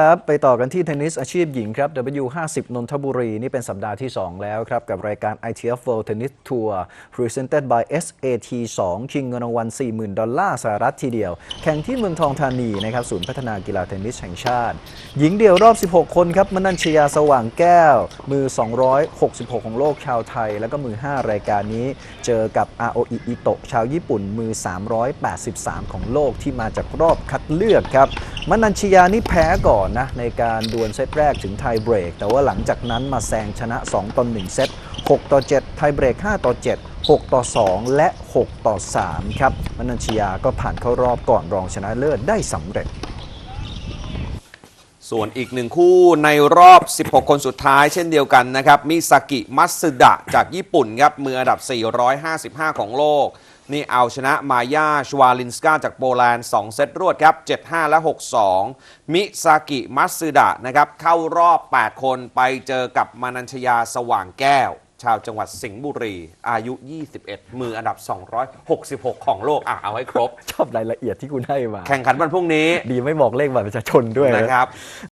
ครับไปต่อกันที่เทนนิสอาชีพหญิงครับ W50 นนทบุรี นี่เป็นสัปดาห์ที่ 2 แล้วครับ กับรายการ ITF World Tennis Tour Presented by SAT 2 ชิงเงินรางวัล 40,000 ดอลลาร์สหรัฐทีเดียว แข่งที่เมืองทองธานีนะครับศูนย์พัฒนากีฬาเทนนิสแห่งชาติ หญิงเดี่ยวรอบ 16 คนครับ มนัญชยาสว่างแก้ว มือ 266 ของโลกชาวไทย แล้วก็มือ 5 รายการนี้ เจอกับ Aoi Ito ชาวญี่ปุ่นมือ 383 ของโลกที่มาจากรอบคัดเลือกครับมนันชยานี่แพ้ก่อนนะ ในการดวลเซตแรกถึงไทเบรก แต่ว่าหลังจากนั้นมาแซงชนะ 2 ต่อ 1 เซต 6 ต่อ 7 ไทเบรก 5 ต่อ 7 6 ต่อ 2 และ 6 ต่อ 3 ครับมนันชยาก็ผ่านเข้ารอบก่อนรองชนะเลิศได้สำเร็จ ส่วนอีกหนึ่งคู่ในรอบ 16 คนสุดท้ายเช่นเดียวกันนะครับ มิซากิมัตสึดะจากญี่ปุ่นครับ มืออันดับ 455 ของโลก นี่เอาชนะมายาชวาลินสกาจากโปแลนด์ 2 เซตรวดครับ 7-5 และ 6-2 มิซากิมัตสึดะนะครับ เข้ารอบ 8 คนไปเจอกับมานัญชยาสว่างแก้ว ชาวจังหวัดสิงห์บุรี อายุ 21 มืออันดับ 266 ของโลกอะเอาให้ครบ ชอบรายละเอียดที่คุณให้มา แข่งขันวันพรุ่งนี้ ดีไม่บอกเลขบัตรประชาชนด้วย นะนะครับ